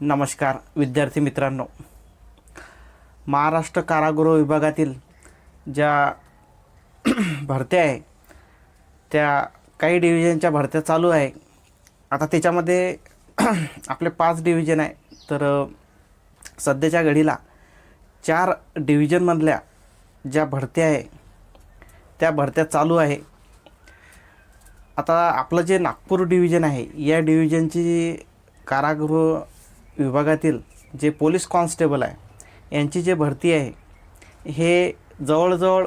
नमस्कार विद्यार्थी मित्रांनो. महाराष्ट्र कारागृह विभागातील ज्या भरत्या आहे त्या काही डिव्हिजनच्या भरत्या चालू आहे. आता त्याच्यामध्ये आपले पाच डिव्हिजन आहे. तर सध्याच्या घडीला चार डिव्हिजनमधल्या ज्या भरत्या आहे त्या भरत्या चालू आहे. आता आपलं जे नागपूर डिव्हिजन आहे या डिव्हिजनची कारागृह विभागातील जे पोलीस कॉन्स्टेबल आहे यांची जे भरती आहे हे जवळजवळ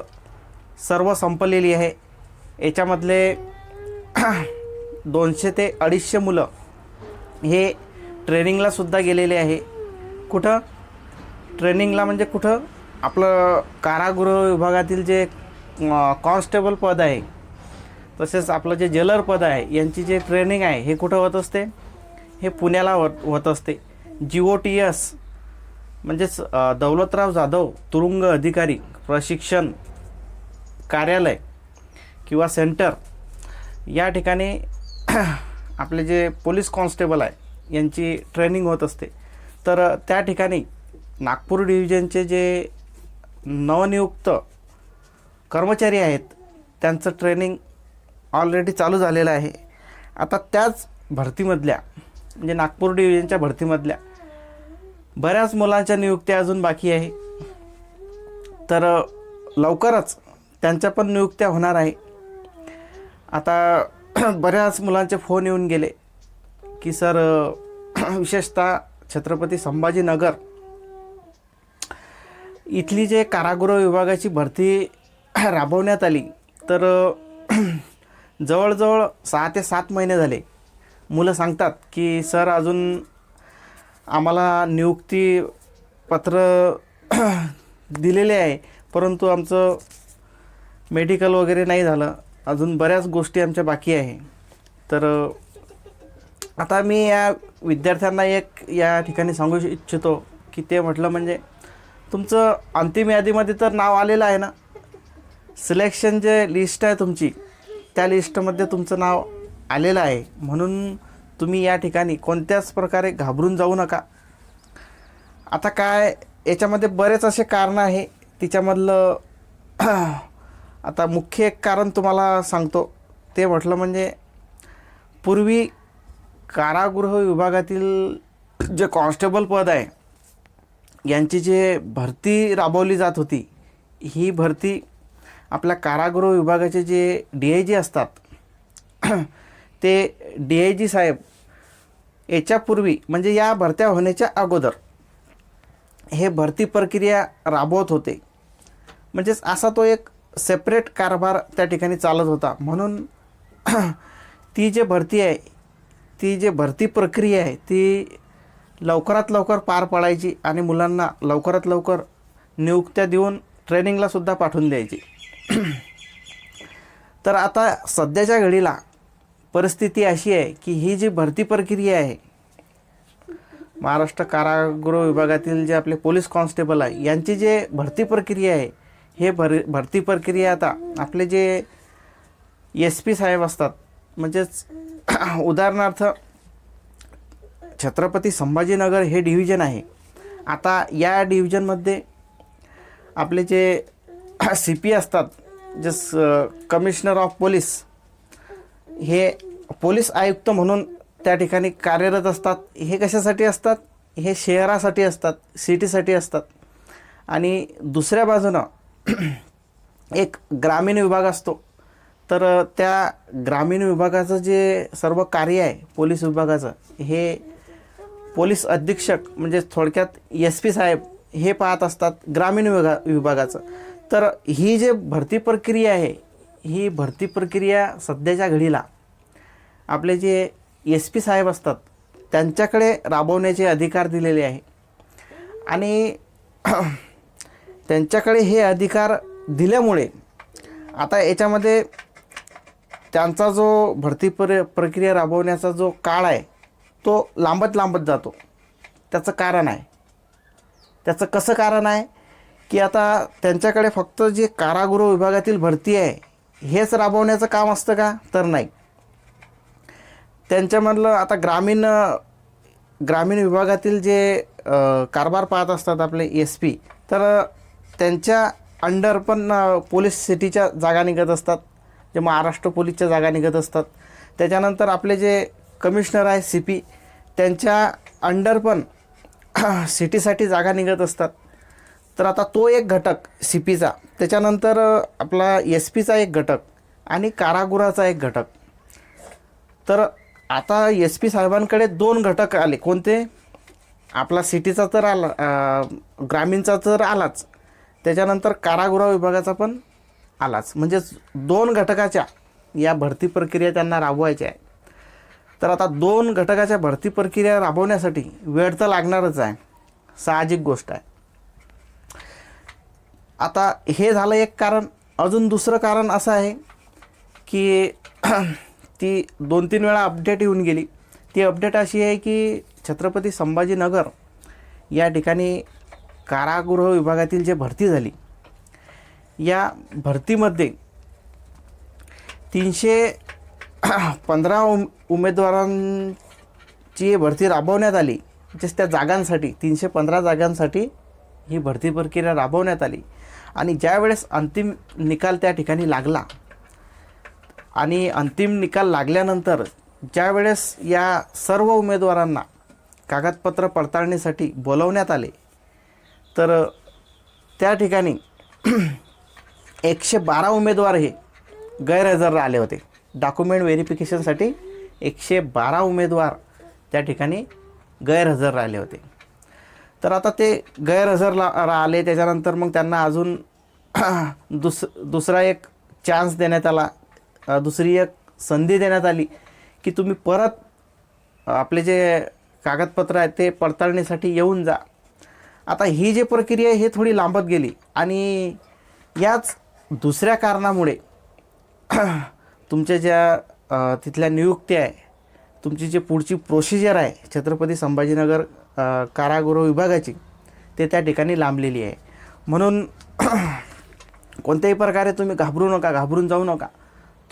सर्व संपलेली आहे. याच्यामधले दोनशे ते अडीचशे मुलं हे ट्रेनिंगला सुद्धा गेलेले आहे. कुठं? ट्रेनिंगला म्हणजे कुठं? आपलं कारागृह विभागातील जे कॉन्स्टेबल पद आहे तसेच आपलं जे जेलर पद आहे यांची जे ट्रेनिंग आहे हे कुठं होत असते? हे पुण्याला होत होत असते. जी ओ टी एस म्हणजेच दौलतराव जाधव तुरुंग अधिकारी प्रशिक्षण कार्यालय किंवा सेंटर या ठिकाणी आपले जे पोलीस कॉन्स्टेबल आहे यांची ट्रेनिंग होत असते. तर त्या ठिकाणी नागपूर डिव्हिजनचे जे नवनियुक्त कर्मचारी आहेत त्यांचं ट्रेनिंग ऑलरेडी चालू झालेलं आहे. आता त्याच भरतीमधल्या म्हणजे नागपूर डिव्हिजनच्या भरतीमधल्या बऱ्याच मुलांच्या नियुक्त्या अजून बाकी आहे. तर लवकरच त्यांच्या पण नियुक्त्या होणार आहे. आता बऱ्याच मुलांचे फोन येऊन गेले की सर विशेषतः छत्रपती संभाजीनगर इथली जे कारागृह विभागाची भरती राबवण्यात आली तर जवळजवळ सहा ते सात महिने झाले. मुलं सांगतात की सर अजून आम्हाला नियुक्ती पत्र दिलेले आहे परंतु आमचं मेडिकल वगैरे नाही झालं. अजून बऱ्याच गोष्टी आमच्या बाकी आहे. तर आता मी या विद्यार्थ्यांना एक या ठिकाणी सांगू इच्छितो की ते म्हटलं म्हणजे तुमचं अंतिम यादीमध्ये तर नाव आलेलं आहे ना? सिलेक्शन जे लिस्ट आहे तुमची त्या लिस्टमध्ये तुमचं नाव आलेलं आहे. म्हणून तुम्ही या ठिकाणी कोणत्याच प्रकारे घाबरून जाऊ नका. आता काय याच्यामध्ये बरेच असे कारणं आहे. तिच्यामधलं आता मुख्य एक कारण तुम्हाला सांगतो. ते म्हटलं म्हणजे पूर्वी कारागृह विभागातील जे कॉन्स्टेबल पद आहे यांची जे भरती राबवली जात होती ही भरती आपल्या कारागृह विभागाचे जे डी आय जी असतात ते डी आय जी साहेब याच्यापूर्वी म्हणजे या भरत्या होण्याच्या अगोदर हे भरती प्रक्रिया राबवत होते. म्हणजेच असा तो एक सेपरेट कारभार त्या ठिकाणी चालत होता. म्हणून ती जे भरती आहे ती जे भरती प्रक्रिया आहे ती लवकरात लवकर पार पाडायची आणि मुलांना लवकरात लवकर नियुक्त्या देऊन ट्रेनिंगलासुद्धा पाठवून द्यायची. तर आता सध्याच्या घडीला परिस्थिती अशी आहे की ही जी भरती प्रक्रिया आहे महाराष्ट्र कारागृह विभागातील जे आपले पोलीस कॉन्स्टेबल आहे यांची जे भरती प्रक्रिया आहे हे भर भरती प्रक्रिया आता आपले जे एस पी साहेब असतात म्हणजेच उदाहरणार्थ छत्रपती संभाजीनगर हे डिव्हिजन आहे. आता या डिव्हिजनमध्ये आपले जे सी पी असतात जस कमिशनर ऑफ पोलीस हे पोलीस आयुक्त म्हणून त्या ठिकाणी कार्यरत असतात. हे कशासाठी असतात? हे शहरासाठी असतात सिटीसाठी असतात. आणि दुसऱ्या बाजूनं एक ग्रामीण विभाग असतो. तर त्या ग्रामीण विभागाचं जे सर्व कार्य आहे पोलीस विभागाचं हे पोलीस अधीक्षक म्हणजे थोडक्यात एस पी साहेब हे पाहत असतात ग्रामीण विभागा विभागाचं. तर ही जे भरती प्रक्रिया आहे ही भरती प्रक्रिया सध्याच्या घडीला आपले जे एस पी साहेब असतात त्यांच्याकडे राबवण्याचे अधिकार दिलेले आहे. आणि त्यांच्याकडे हे अधिकार दिल्यामुळे आता याच्यामध्ये त्यांचा जो भरती प्र प्रक्रिया राबवण्याचा जो काळ आहे तो लांबत लांबत जातो. त्याचं कारण आहे. त्याचं कसं कारण आहे? की आता त्यांच्याकडे फक्त जे कारागृह विभागातील भरती आहे हेच राबवण्याचं काम असतं का? तर नाही. त्यांच्यामधलं आता ग्रामीण ग्रामीण विभागातील जे कारभार पाहत असतात आपले एस पी तर त्यांच्या अंडर पण पोलीस सिटीच्या जागा निघत असतात. जे महाराष्ट्र पोलीसच्या जागा निघत असतात. त्याच्यानंतर आपले जे कमिशनर आहे सी पी त्यांच्या अंडर पण सिटीसाठी जागा निघत असतात. तर आता तो एक घटक सी पीचा त्याच्यानंतर आपला एस पीचा एक घटक आणि कारागृहाचा एक घटक. तर आता एस पी साहेबांकडे दोन घटक आले. कोणते? आपला सिटीचा तर आला ग्रामीणचा तर आलाच. त्याच्यानंतर कारागृह विभागाचा पण आलाच. म्हणजेच दोन घटकाच्या या भरती प्रक्रिया त्यांना राबवायच्या आहे तर आता दोन घटकाच्या भरती प्रक्रिया राबवण्यासाठी वेळ तर लागणारच आहे. साहजिक गोष्ट आहे. आता हे झालं एक कारण. अजून दुसरं कारण असं आहे की ती दोन तीन वेळा अपडेट येऊन गेली. ती अपडेट अशी आहे की छत्रपती संभाजीनगर या ठिकाणी कारागृह विभागातील जे भरती झाली या भरतीमध्ये तीनशे पंधरा उम उमेदवारांची भरती राबवण्यात आली. म्हणजेच त्या जागांसाठी तीनशे पंधरा जागांसाठी ही भरती प्रक्रिया राबवण्यात आली. आणि ज्यावेळेस अंतिम निकाल त्या ठिकाणी लागला आणि अंतिम निकाल लागल्यानंतर ज्यावेळेस या सर्व उमेदवारांना कागदपत्र पडताळणीसाठी बोलवण्यात आले तर त्या ठिकाणी एकशे बारा उमेदवार हे गैरहजर आले होते. डॉक्युमेंट व्हेरिफिकेशनसाठी एकशे बारा उमेदवार त्या ठिकाणी गैरहजर राहिले होते. तर आता ते गैरहजर ला आले त्याच्यानंतर मग त्यांना अजून दुस दुसरा एक चान्स देण्यात आला. दुसरी एक संधी देण्यात आली की तुम्ही परत आपले जे कागदपत्र आहेत ते पडताळणीसाठी येऊन जा. आता ही जी प्रक्रिया आहे हे थोडी लांबत गेली आणि याच दुसऱ्या कारणामुळे तुमच्या ज्या तिथल्या नियुक्त्या आहे तुमची जी पुढची प्रोसिजर आहे छत्रपती संभाजीनगर कारागृह विभागाची ते त्या ठिकाणी लांबलेली आहे. म्हणून कोणत्याही प्रकारे तुम्ही घाबरू नका घाबरून जाऊ नका.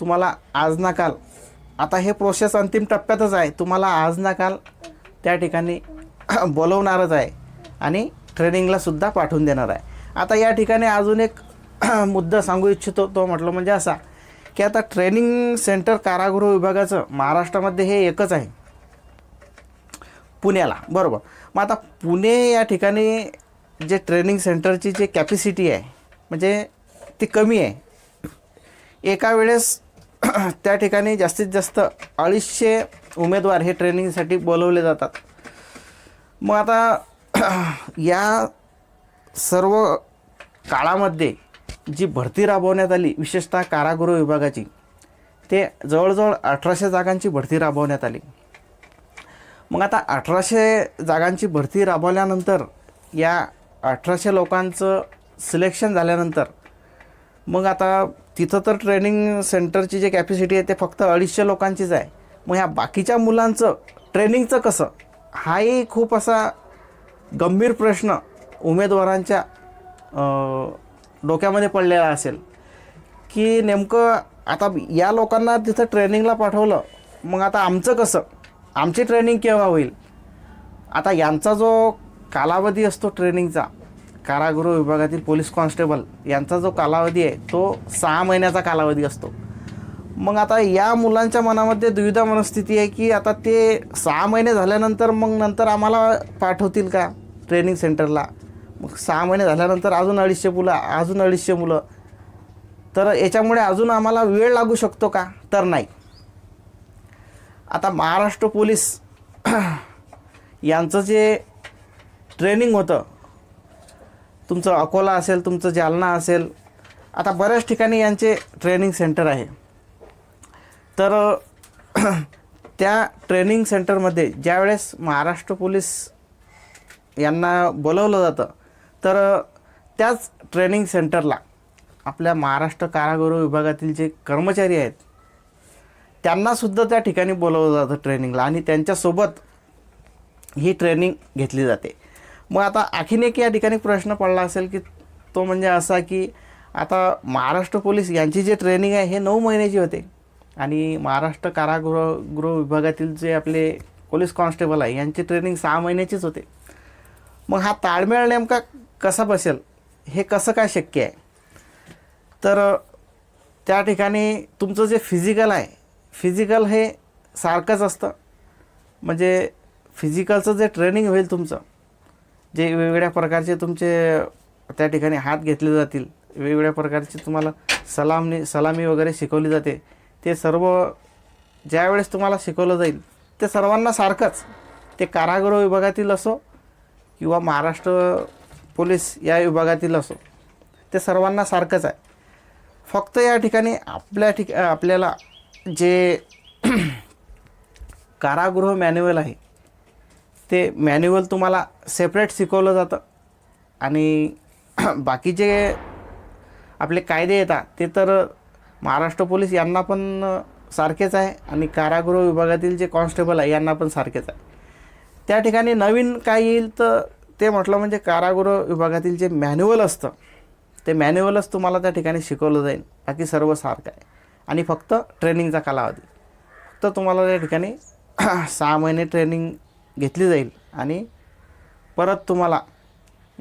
तुम्हाला आज ना काल आता हे प्रोसेस अंतिम टप्प्यातच आहे. तुम्हाला आज ना काल त्या ठिकाणी बोलवणारच आहे आणि ट्रेनिंगलासुद्धा पाठवून देणार आहे. आता या ठिकाणी अजून एक मुद्दा सांगू इच्छितो तो म्हटलं म्हणजे असा की आता ट्रेनिंग सेंटर कारागृह विभागाचं महाराष्ट्रामध्ये हे एकच आहे. पुण्याला. बरोबर. मग आता पुणे या ठिकाणी जे ट्रेनिंग सेंटरची जे कॅपॅसिटी आहे म्हणजे ती कमी आहे. एका वेळेस त्या ठिकाणी जास्तीत जास्त अडीचशे उमेदवार हे ट्रेनिंगसाठी बोलवले जातात. मग आता या सर्व काळामध्ये जी भरती राबवण्यात आली विशेषतः कारागृह विभागाची ते जवळजवळ अठराशे जागांची भरती राबवण्यात आली. मग आता अठराशे जागांची भरती राबवल्यानंतर या अठराशे लोकांचं सिलेक्शन झाल्यानंतर मग आता तिथं तर ट्रेनिंग सेंटरची जी कॅपॅसिटी आहे ते फक्त अडीचशे लोकांचीच आहे. मग ह्या बाकीच्या मुलांचं ट्रेनिंगचं कसं? हाही खूप असा गंभीर प्रश्न उमेदवारांच्या डोक्यामध्ये पडलेला असेल. की नेमकं आता या लोकांना तिथं ट्रेनिंगला पाठवलं मग आता आमचं कसं? आमची ट्रेनिंग केव्हा होईल? आता यांचा जो कालावधी असतो ट्रेनिंगचा कारागृह विभागातील पोलीस कॉन्स्टेबल यांचा जो कालावधी आहे तो सहा महिन्याचा कालावधी असतो. मग आता या मुलांच्या मनामध्ये दुविधा मनस्थिती आहे की आता ते सहा महिने झाल्यानंतर मग नंतर आम्हाला पाठवतील का ट्रेनिंग सेंटरला मग सहा महिने झाल्यानंतर अजून अडीचशे मुलं अजून अडीचशे मुलं. तर याच्यामुळे अजून आम्हाला वेळ लागू शकतो का? तर नाही. आता महाराष्ट्र पोलीस यांचं जे ट्रेनिंग होतं तुमचं अकोला असेल तुमचं जालना असेल आता बऱ्याच ठिकाणी यांचे ट्रेनिंग सेंटर आहे. तर त्या ट्रेनिंग सेंटरमध्ये ज्यावेळेस महाराष्ट्र पोलीस यांना बोलवलं जातं तर त्याच ट्रेनिंग सेंटरला आपल्या महाराष्ट्र कारागृह विभागातील जे कर्मचारी आहेत त्यांनासुद्धा त्या ठिकाणी बोलवलं जातं ट्रेनिंगला आणि त्यांच्यासोबत ही ट्रेनिंग घेतली जाते. मग आता आणखीन एक या ठिकाणी प्रश्न पडला असेल की तो म्हणजे असा की आता महाराष्ट्र पोलीस यांची जी ट्रेनिंग आहे हे नऊ महिन्याची होते. आणि महाराष्ट्र कारागृह गृह विभागातील जे आपले पोलीस कॉन्स्टेबल आहे यांची ट्रेनिंग सहा महिन्याचीच होते. मग हा ताळमेळ नेमका कसा बसेल हे कसं काय शक्य आहे? तर त्या ठिकाणी तुमचं जे फिजिकल आहे फिजिकल हे सारखंच असतं. म्हणजे फिजिकलचं जे ट्रेनिंग होईल तुमचं जे वेगवेगळ्या प्रकारचे तुमचे त्या ठिकाणी हात घेतले जातील वेगवेगळ्या प्रकारची तुम्हाला सलामनी सलामी वगैरे शिकवली जाते ते सर्व ज्यावेळेस तुम्हाला शिकवलं जाईल ते सर्वांना सारखंच. ते कारागृह विभागातील असो किंवा महाराष्ट्र पोलीस या विभागातील असो ते सर्वांना सारखंच आहे. फक्त या ठिकाणी आपल्या ठिक आपल्याला जे कारागृह मॅन्युअल आहे ते मॅन्युअल तुम्हाला सेपरेट शिकवलं जातं. आणि बाकीचे आपले कायदे येतात ते तर महाराष्ट्र पोलीस यांना पण सारखेच आहे आणि कारागृह विभागातील जे कॉन्स्टेबल आहे यांना पण सारखेच आहे. त्या ठिकाणी नवीन काय येईल तर ते म्हटलं म्हणजे कारागृह विभागातील जे मॅन्युअल असतं ते मॅन्युअलच तुम्हाला त्या ठिकाणी शिकवलं जाईल. बाकी सर्व सारखं आहे. आणि फक्त ट्रेनिंगचा कालावधी. फक्त तुम्हाला त्या ठिकाणी सहा महिने ट्रेनिंग घेतली जाईल आणि परत तुम्हाला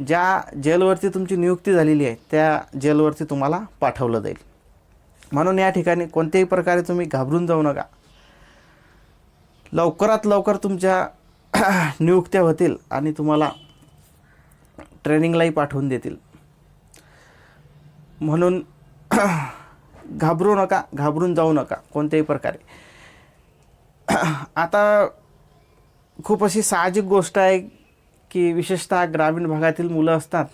ज्या जेलवरती तुमची नियुक्ती झालेली आहे त्या जेलवरती तुम्हाला पाठवलं जाईल. म्हणून या ठिकाणी कोणत्याही प्रकारे तुम्ही घाबरून जाऊ नका. लवकरात लवकर तुमच्या नियुक्त्या होतील आणि तुम्हाला ट्रेनिंगलाही पाठवून देतील. म्हणून घाबरू नका घाबरून जाऊ नका कोणत्याही प्रकारे. आता खूप अशी साहजिक गोष्ट आहे की विशेषतः ग्रामीण भागातील मुलं असतात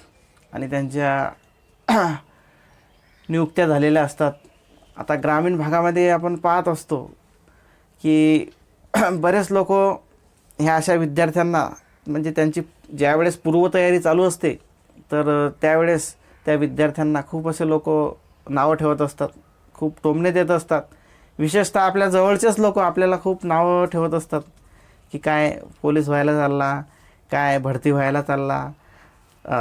आणि त्यांच्या नियुक्त्या झालेल्या असतात. आता ग्रामीण भागामध्ये आपण पाहत असतो की बरेच लोक ह्या अशा विद्यार्थ्यांना म्हणजे त्यांची ज्यावेळेस पूर्वतयारी चालू असते तर त्यावेळेस त्या विद्यार्थ्यांना खूप असे लोक नावं ठेवत असतात. खूप टोमणे देत असतात. विशेषतः आपल्या जवळचेच लोक आपल्याला खूप नावं ठेवत असतात. की काय पोलीस व्हायला चालला काय भरती व्हायला चालला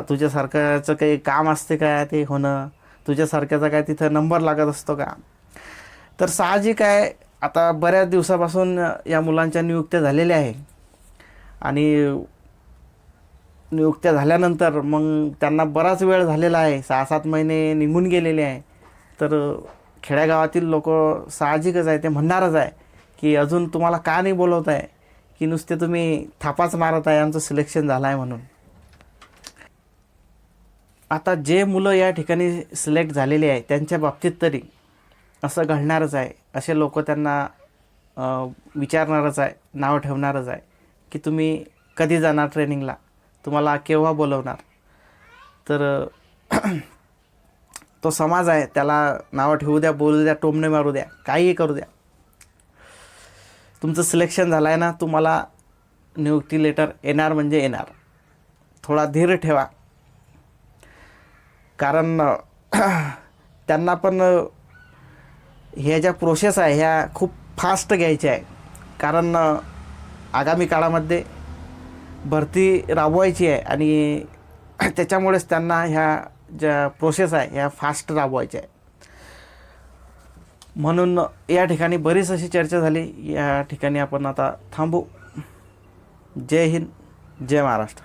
तुझ्यासारख्याचं काही काम असते काय ते होणं तुझ्यासारख्याचा काय तिथं नंबर लागत असतो का? तर साहजिक आहे आता बऱ्याच दिवसापासून या मुलांच्या नियुक्त्या झालेल्या आहे. आणि नियुक्त्या झाल्यानंतर मग त्यांना बराच वेळ झालेला आहे सहा सात महिने निघून गेलेले आहे. तर खेड्यागावातील लोक साहजिकच आहे. ते म्हणणारच आहे की अजून तुम्हाला का नाही बोलवत आहे की नुसते तुम्ही थापाच मारत आहे आमचं सिलेक्शन झालं आहे म्हणून. आता जे मुलं या ठिकाणी सिलेक्ट झालेले आहे त्यांच्या बाबतीत तरी असं घडणारच आहे. असे लोक त्यांना विचारणारच आहे नाव ठेवणारच आहे की तुम्ही कधी जाणार ट्रेनिंगला तुम्हाला केव्हा बोलवणार? तर तो समाज आहे त्याला नावं ठेवू द्या बोलू द्या टोमणे मारू द्या काहीही करू द्या. तुमचं सिलेक्शन झालं आहे ना तुम्हाला नियुक्ती लेटर येणार म्हणजे येणार. थोडा धीर ठेवा. कारण त्यांना पण ह्या ज्या प्रोसेस आहे ह्या खूप फास्ट घ्यायच्या आहे. कारण आगामी काळामध्ये भरती राबवायची आहे आणि त्याच्यामुळेच त्यांना ह्या ज्या प्रोसेस आहे ह्या फास्ट राबवायच्या आहे म्हणून या ठिकाणी बरीच अशी चर्चा झाली. या ठिकाणी आपण आता थांबू. जय हिंद जय महाराष्ट्र.